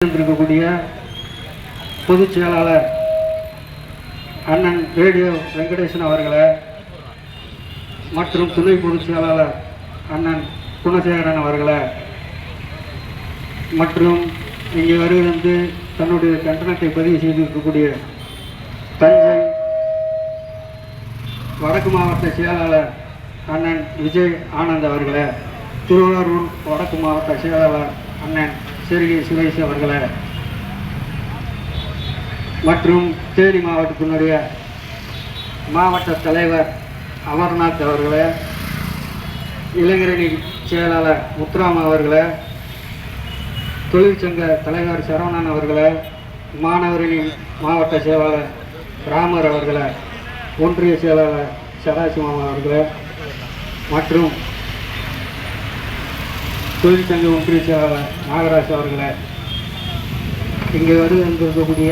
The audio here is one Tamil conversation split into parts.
இருக்கக்கூடிய பொதுச் செயலாளர் அண்ணன் ரேடியோ வெங்கடேசன் அவர்களை மற்றும் துணை பொதுச் செயலாளர் அண்ணன் குணசேகரன் அவர்களை மற்றும் இங்கே வருகிறது தன்னுடைய கண்டனத்தை பதிவு செய்திருக்கக்கூடிய தஞ்சை வடக்கு மாவட்ட செயலாளர் அண்ணன் விஜய் ஆனந்த் அவர்களை திருவாரூர் வடக்கு மாவட்ட செயலாளர் அண்ணன் செருகி சுரேஷ் அவர்களை மற்றும் தேனி மாவட்டத்தினுடைய மாவட்ட தலைவர் அமர்நாத் அவர்களை இளைஞரணி செயலாளர் முத்துராம் அவர்களை தொழிற்சங்க தலைவர் சரவணன் அவர்களை மாணவரணி மாவட்ட செயலாளர் ராமர் அவர்களை ஒன்றிய செயலாளர் சதாசிவம் அவர்களை மற்றும் தொழிற்சங்க ஒன்றிய செயலாளர் நாகராஜ் அவர்களை இங்கே வருகின்றிருக்கக்கூடிய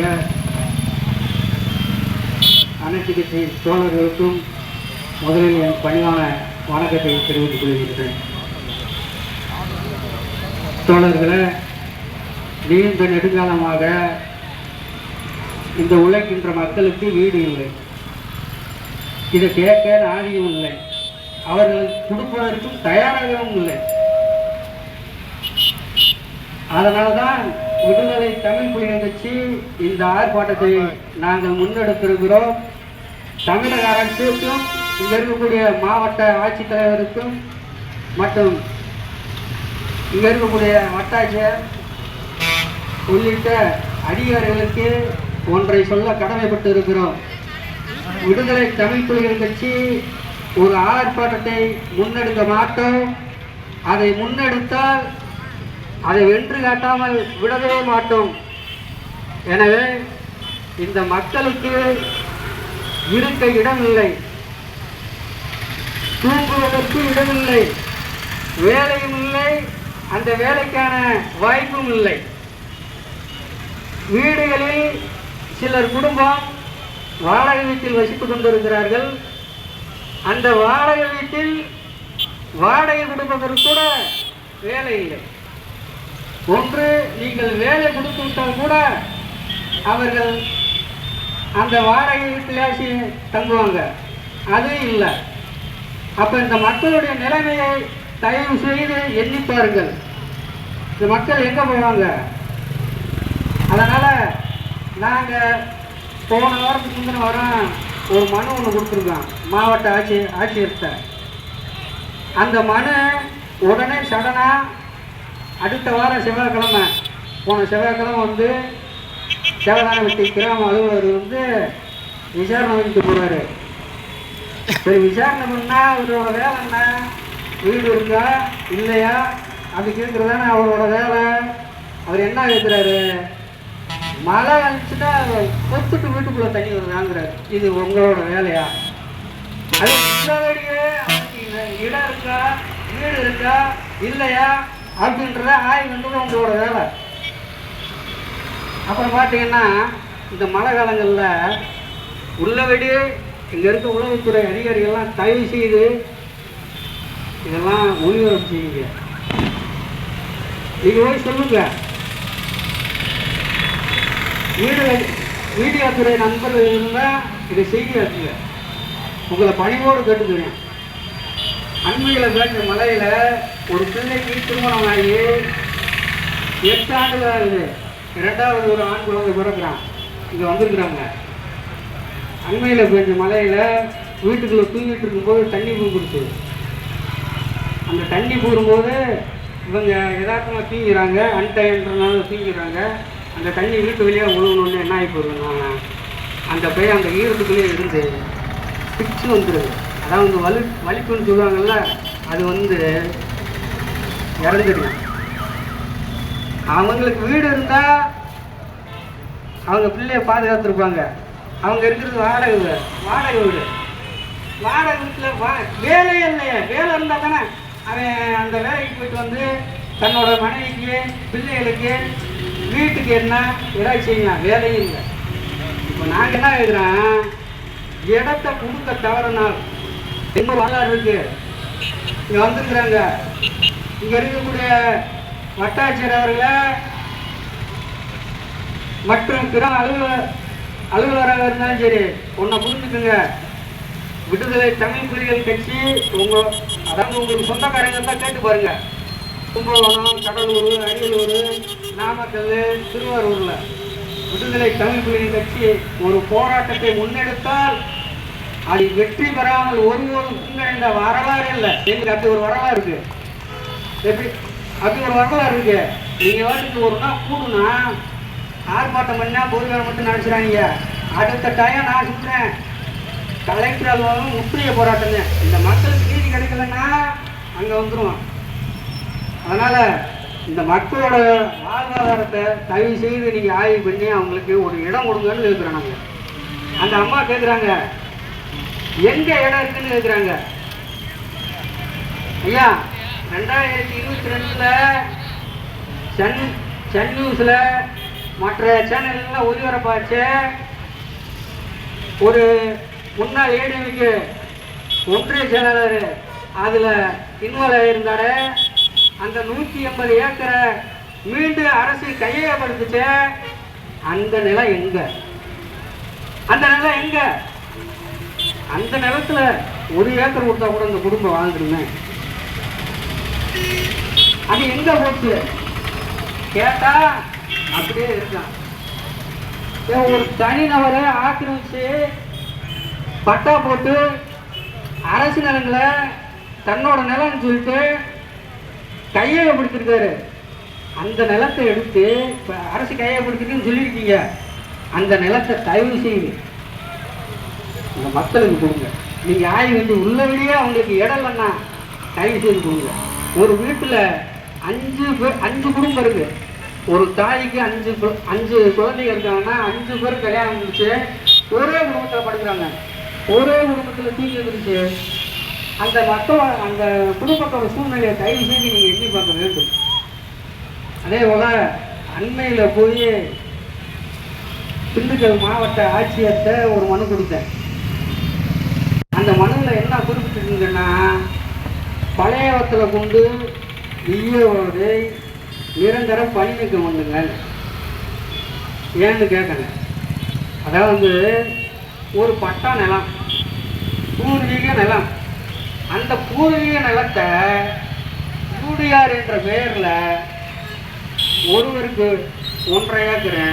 அனைத்து கட்சி தோழர்களுக்கும் முதலில் என் பணிவான வணக்கத்தை தெரிவித்துக் கொள்கின்றேன். தோழர்களை நீண்ட நெடுங்காலமாக இந்த உழைக்கின்ற மக்களுக்கு வீடு இல்லை. இதை கேட்க நாதியும் இல்லை. அவர்கள் கொடுப்பதற்கும் தயாராகவும் இல்லை. அதனால்தான் விடுதலை தமிழ் புலிகள் கட்சி இந்த ஆர்ப்பாட்டத்தை நாங்கள் முன்னெடுத்திருக்கிறோம். தமிழக அரசுக்கும் இங்கே இருக்கக்கூடிய மாவட்ட ஆட்சித்தலைவருக்கும் மற்றும் இங்கே இருக்கக்கூடிய வட்டாட்சியர் உள்ளிட்ட அதிகாரிகளுக்கு ஒன்றை சொல்ல கடமைப்பட்டு இருக்கிறோம் விடுதலை தமிழ் புலிகள் கட்சி ஒரு ஆர்ப்பாட்டத்தை முன்னெடுக்க மாட்டோம். அதை முன்னெடுத்தால் அதை வென்று காட்டாமல் விடவே மாட்டோம். எனவே இந்த மக்களுக்கு இருக்க இடமில்லை. தூங்குவதற்கு இடமில்லை. வேலையும் இல்லை. அந்த வேலைக்கான வாய்ப்பும் இல்லை. வீடுகளில் சிலர் குடும்பம் வாடகை வீட்டில் வசித்துக் கொண்டிருக்கிறார்கள். அந்த வாடகை வீட்டில் வாடகை குடும்பத்திற்கு கூட வேலை இல்லை. ஒன்று நீங்கள் வேலை கொடுத்து விட்டால் கூட அவர்கள் அந்த வாடகை வீட்டிலாசி தங்குவாங்க. அது இல்லை. அப்போ இந்த மக்களுடைய நிலைமையை தயவு செய்து எண்ணி பாருங்கள். இந்த மக்கள் எங்கே போவாங்க? அதனால் நாங்கள் போன வாரத்துக்கு முந்தின வாரம் ஒரு மனு ஒன்று கொடுத்துருக்கோம். மாவட்ட ஆட்சி ஆட்சியர்கிட்ட. அந்த மனு உடனே சடனாக அடுத்த வாரம் செவ்வாய்க்கிழமை. போன செவ்வாய்க்கிழமை வந்து தேவதானவட்டி கிராம அலுவலர் வந்து விசாரணை பண்ணிட்டு போகிறாரு சரி விசாரணை பண்ணால் அவரோட வேலை என்ன? வீடு இருக்கா? இல்லையா? அப்படி கேட்குறதானே அவரோட வேலை? அவர் என்ன கேட்குறாரு மழை வந்துச்சுன்னா கொத்துட்டு வீட்டுக்குள்ளே தண்ணி வருதாங்கிறாரு. இது உங்களோட வேலையா? அது இடம் இருக்கா? வீடு இருக்கா? இல்லையா? அப்படின்றத ஆய்வுன்றது உங்களோட வேலை. அப்புறம் பார்த்தீங்கன்னா இந்த மழை காலங்களில் உள்ளபடி இங்கே இருக்க உளவுத்துறை அதிகாரிகள்லாம் தயவு செய்து இதெல்லாம் ஒளிபரப்பு செய்யுங்க. நீங்கள் போய் சொல்லுங்க. வீடு வீடியோ துறை நண்பர்கள் இருந்தால் இதை செய்தியாக்குங்க உங்களை பணிவோடு கேட்டுக்கிறேன். அண்மையில் பேட்ட மலையில் ஒரு பிள்ளைக்கு திருமணம் ஆகி எட்டு ஆண்டுகள் ஆகுது. ரெண்டாவது ஒரு ஆண் குழந்தை பிறக்கிறான். இங்கே வந்திருக்கிறாங்க. அண்மையில் பெஞ்ச மலையில் வீட்டுக்குள்ளே தூங்கிட்டு இருக்கும்போது தண்ணி பூந்துருச்சு அந்த தண்ணி பூரும்போது இவங்க யதார்த்தமாக தூங்கிறாங்க அன்டைன்றனால தூங்கிறாங்க அந்த தண்ணி வீட்டு வெளியே உழுவணுன்னு என்ன ஆகி போயிருந்தாங்க அந்த பையன் அந்த ஈரத்துக்குள்ளேயே இருந்து பிச்சு வந்துடுது அதாவது வலி வலிப்புன்னு சொல்லுவாங்கல்ல அது வந்து இறந்துடும். அவங்களுக்கு வீடு இருந்தால் அவங்க பிள்ளைய பாதுகாத்துருப்பாங்க. அவங்க இருக்கிறது வாடகை வீடு வாடகை வீடு. வாடகை வீட்டில் வா வேலையே இல்லையே வேலை இருந்தால் தானே அவன் அந்த வேலைக்கு போயிட்டு வந்து தன்னோட மனைவிக்கு பிள்ளைகளுக்கு வீட்டுக்கு என்ன ஏதாவது செய்யலாம்? வேலையும் இல்லை. இப்போ நாங்கள் என்ன எழுதுகிறோம் இடத்த கொடுக்க தவறினால் என்ன வரலாறு இருக்கு? இங்கே வந்துருக்குறாங்க. இங்கே இருக்கக்கூடிய வட்டாட்சியர் அவர்களை மற்றும் பிற அலுவலர் அலுவலராக இருந்தாலும் சரி ஒன்னை புரிஞ்சுக்குங்க. விடுதலை தமிழ் புலிகள் கட்சி உங்க அதாவது உங்களுக்கு சொந்தக்காரங்க தான் கேட்டு பாருங்க. கும்பகோணம் கடலூர் அரியலூர் நாமக்கல் திருவாரூர்ல. விடுதலை தமிழ் புலிகள் கட்சி ஒரு போராட்டத்தை முன்னெடுத்தால் அது வெற்றி பெறாமல் ஒருவரும் இந்த வரலாறு இல்லை. எங்களுக்கு அப்படி ஒரு வரலாறு இருக்கு. எப்படி? அப்படி ஒரு வரலாறு இருக்கு. நீங்க வாட்டுக்கு ஒரு நாள் கூடுனா ஆர்ப்பாட்டம் பண்ணா பொதுவேலை மட்டும் நினைச்சுறாங்க அடுத்த டைம் நான் சுற்றுறேன் கலெக்டர் அலுவலகம் முற்றிய போராட்டங்க இந்த மக்களுக்கு நீதி கிடைக்கலன்னா அங்கே வந்துருவான் அதனால் இந்த மக்களோட வாழ்வாதாரத்தை தயவு செய்து நீங்கள் ஆய்வு பண்ணி அவங்களுக்கு ஒரு இடம் கொடுங்கன்னு கேட்குறோம் நாங்கள் அந்த அம்மா கேட்குறாங்க எங்க இடம் இருக்குன்னு கேட்குறாங்க ஐயா ரெண்டாயிரத்தி இருபத்தி ரெண்டுல சன் சன் நியூஸ்ல மற்ற சேனல்ல ஒளிபரப்பாச்சு ஒரு முன்னாள் ஏடிஎம்க்கு ஒன்றிய செயலாளர் அதுல இன்வால்வ் ஆயிருந்தாரு. அந்த நூத்தி எண்பது ஏக்கரை மீண்டும் அரசு கையகப்படுத்துச்சு. அந்த நிலம் எங்க? அந்த நிலம் எங்க? அந்த நிலத்துல ஒரு ஏக்கர் கொடுத்தா கூட அந்த குடும்பம் வாழ்ந்துருமே. அது எங்க போச்சு கேட்டா அப்படியே இருக்கான் ஒரு தனிநபரை ஆக்கிரமிச்சு பட்டா போட்டு அரசு நிலங்களை தன்னோட நிலம்னு சொல்லிட்டு கையை பிடிச்சிருக்காரு. அந்த நிலத்தை எடுத்து இப்போ அரசு கையை பிடிச்சிருக்குன்னு சொல்லியிருக்கீங்க. அந்த நிலத்தை தயவு செய்யுது அந்த மக்களுக்கு கொடுங்க. நீங்க ஆய் வந்து உள்ளபடியே அவங்களுக்கு இடம் இல்லைன்னா தயவு செய்து கொடுங்க. ஒரு வீட்டில் அஞ்சு பேர் அஞ்சு குடும்பம் இருக்கு. ஒரு தாய்க்கு அஞ்சு கு- அஞ்சு குழந்தைங்க இருக்காங்கன்னா அஞ்சு பேர் கல்யாணம் முடிச்சு ஒரே குடும்பத்தில் படுக்கிறாங்க. ஒரே குடும்பத்தில் தீங்கு இருந்துச்சு அந்த மக்கள் அந்த குடும்பத்தோட சூழ்நிலையை தயவு செய்து நீங்கள் எண்ணி பார்க்க வேண்டும். அதே போல அண்மையில் போய் திண்டுக்கல் மாவட்ட ஆட்சியர்கிட்ட ஒரு மனு கொடுத்தேன். அந்த மனுவில் என்ன குறிப்பிட்டிருந்தீங்கன்னா பழையவத்தில் கொண்டு ஈயோடு நிரந்தர பணி நீக்கம் பண்ணுங்கள் ஏன்னு கேட்குறேன் அதாவது ஒரு பட்டா நிலம் பூர்வீக நிலம் அந்த பூர்வீக நிலத்தை யூடிஆர் என்ற பெயரில் ஒருவருக்கு ஒன்றரை ஏக்கர்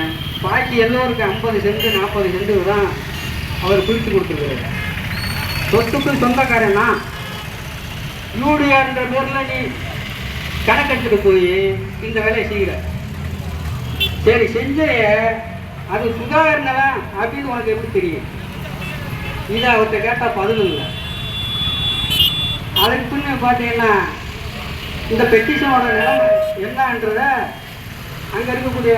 பாக்கி எல்லோருக்கும் ஐம்பது சென்ட் நாற்பது சென்ட்டு தான் அவர் பிரித்து கொடுத்துருக்காரு சொத்துக்கும் சொந்தக்காரன் தான் யூடிஆர்ன்ற பேர்ல நீ கணக்கெடுத்துட்டு போய் இந்த வேலையை செய்கிற சரி செஞ்சே அது சுதாகர் நிலம் அப்படின்னு உனக்கு எப்படி தெரியும்? இதை அவர்கிட்ட கேட்டால் பதில் இல்லை அதுக்கு பின்ன பார்த்தீங்கன்னா இந்த பெட்டிஷனோட நிலைமை என்னன்றத அங்கே இருக்கக்கூடிய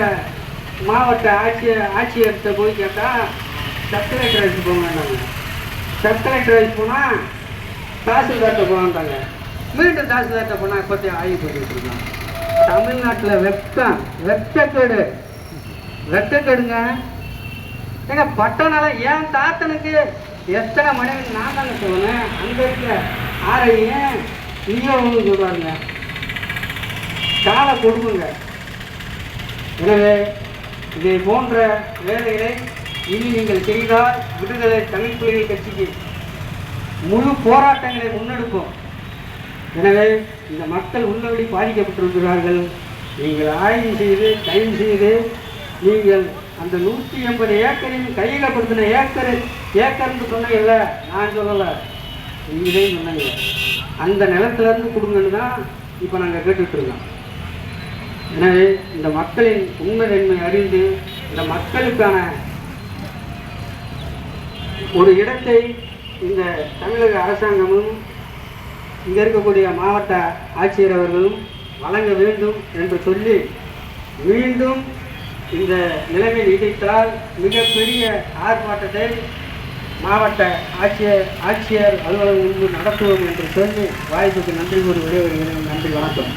மாவட்ட ஆட்சியர் ஆட்சியர்கிட்ட போய் கேட்டால் சப் கலெக்டர் ஆஃபீஸ் போங்கன்னாங்க சப் கலெக்டர் ஆஃபீஸ் போனால் தாசில்தார்கிட்ட போனாங்க மீண்டும் தாசில்தார்கிட்ட போனால் இப்போத்தைய ஆய்வு பண்ணிட்டு தமிழ்நாட்டில் வெக்கம் வெட்டக்கேடு வெட்டக்கேடுங்க ஏங்க பட்டனால ஏன் தாத்தனுக்கு எத்தனை மனைவி நான் தாங்க சொல்லுவேன்? அங்கே இருக்கிற ஆரையும் நீயும் சொல்கிறாங்க காலை கொடுக்குங்க எனவே இதை போன்ற வேலைகளை இனி நீங்கள் செய்தால் விடுதலை தமிழ் புலிகள் கட்சிக்கு முழு போராட்டங்களை முன்னெடுப்போம். எனவே இந்த மக்கள் உள்ளபடி பாதிக்கப்பட்டிருக்கிறார்கள். நீங்கள் ஆய்வு செய்து கைது செய்து நீங்கள் அந்த நூற்றி எண்பது ஏக்கரின் கையில் கையகப்படுத்தின ஏக்கர் ஏக்கர்னு சொன்னீங்கல்ல நான் சொல்லலை. நீங்களே சொன்னீங்க. அந்த நிலத்திலேருந்து கொடுங்கன்னு தான் இப்போ நாங்கள் கேட்டுட்ருக்கோம். எனவே இந்த மக்களின் உண்மை தன்மை அறிந்து இந்த மக்களுக்கான ஒரு இடத்தை இந்த தமிழக அரசாங்கமும் இங்கே இருக்கக்கூடிய மாவட்ட ஆட்சியர் அவர்களும் வழங்க வேண்டும் என்று சொல்லி மீண்டும் இந்த நிலைமை நீடித்தால் மிகப்பெரிய ஆர்ப்பாட்டத்தை மாவட்ட ஆட்சியர் ஆட்சியர் அலுவலகம் முன்பு நடத்துவோம் என்று சொல்லி வாய்ப்புக்கு நன்றி கூறி விடைபெறுகிறேன். நன்றி வணக்கம்.